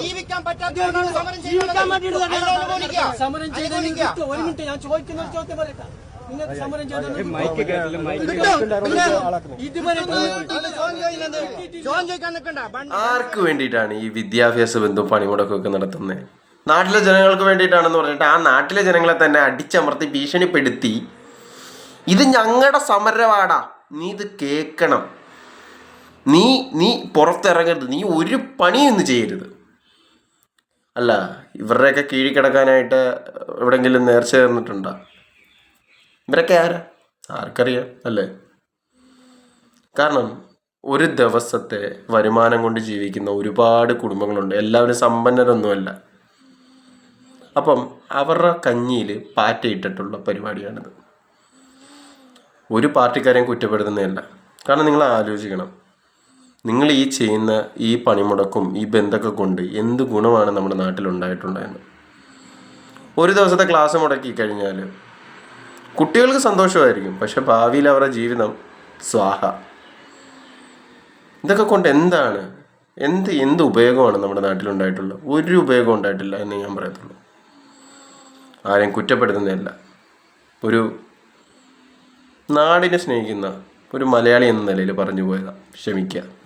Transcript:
ജീവിക്കാൻ പറ്റാത്തതുകൊണ്ടാണ് സമരം ചെയ്യുന്നത് സമരം അനുകൂലിക്കുക. ഒരു മിനിറ്റ് ഞാൻ ചോദിക്കുന്ന ഒരു ചോദ്യം പറയട്ടെ? നിങ്ങൾക്ക് സമരം ബണ്ട് ആർക്ക് വേണ്ടിയിട്ടാണ് ഈ വിദ്യാഭ്യാസ ബന്ധു പണിമുടക്കൊക്കെ നടത്തുന്നത്? നാട്ടിലെ ജനങ്ങൾക്ക് വേണ്ടിയിട്ടാണെന്ന് പറഞ്ഞിട്ട് ആ നാട്ടിലെ ജനങ്ങളെ തന്നെ അടിച്ചമർത്തി ഭീഷണിപ്പെടുത്തി. ഇത് ഞങ്ങളുടെ സമരവാടാ. നീ ഇത് കേൾക്കണം. നീ നീ പുറത്തിറങ്ങരുത്. നീ ഒരു പണിയൊന്നും ചെയ്യരുത്. അല്ല ഇവരുടെയൊക്കെ കീഴിൽ കിടക്കാനായിട്ട് എവിടെങ്കിലും നേർച്ച ചേർന്നിട്ടുണ്ടോ ഇവരൊക്കെ ആരാ? ആർക്കറിയാം അല്ലേ? കാരണം ഒരു ദിവസത്തെ വരുമാനം കൊണ്ട് ജീവിക്കുന്ന ഒരുപാട് കുടുംബങ്ങളുണ്ട്. എല്ലാവരും സമ്പന്നരൊന്നുമല്ല. അപ്പം അവരുടെ കഞ്ഞിയിൽ പാറ്റയിട്ടിട്ടുള്ള പരിപാടിയാണിത്. ഒരു പാർട്ടിക്കാരെയും കുറ്റപ്പെടുത്തുന്നതല്ല. കാരണം നിങ്ങൾ ആലോചിക്കണം. നിങ്ങൾ ഈ ചെയ്യുന്ന ഈ പണിമുടക്കും ഈ ബന്ധമൊക്കെ കൊണ്ട് എന്ത് ഗുണമാണ് നമ്മുടെ നാട്ടിലുണ്ടായിട്ടുണ്ടായെന്ന് ഒരു ദിവസത്തെ ക്ലാസ് മുടക്കി കഴിഞ്ഞാൽ കുട്ടികൾക്ക് സന്തോഷമായിരിക്കും പക്ഷെ ഭാവിയിൽ അവരുടെ ജീവിതം സ്വാഹ. ഇതൊക്കെ കൊണ്ട് എന്താണ്? എന്ത് എന്ത് ഉപയോഗമാണ് നമ്മുടെ നാട്ടിലുണ്ടായിട്ടുള്ളത് ഒരു ഉപയോഗം ഉണ്ടായിട്ടില്ല എന്ന് ഞാൻ പറയത്തുള്ളൂ. ആരെയും കുറ്റപ്പെടുത്തുന്നതല്ല. ഒരു നാടിനെ സ്നേഹിക്കുന്ന ഒരു മലയാളി എന്ന നിലയിൽ പറഞ്ഞു പോയതാണ് ക്ഷമിക്കുക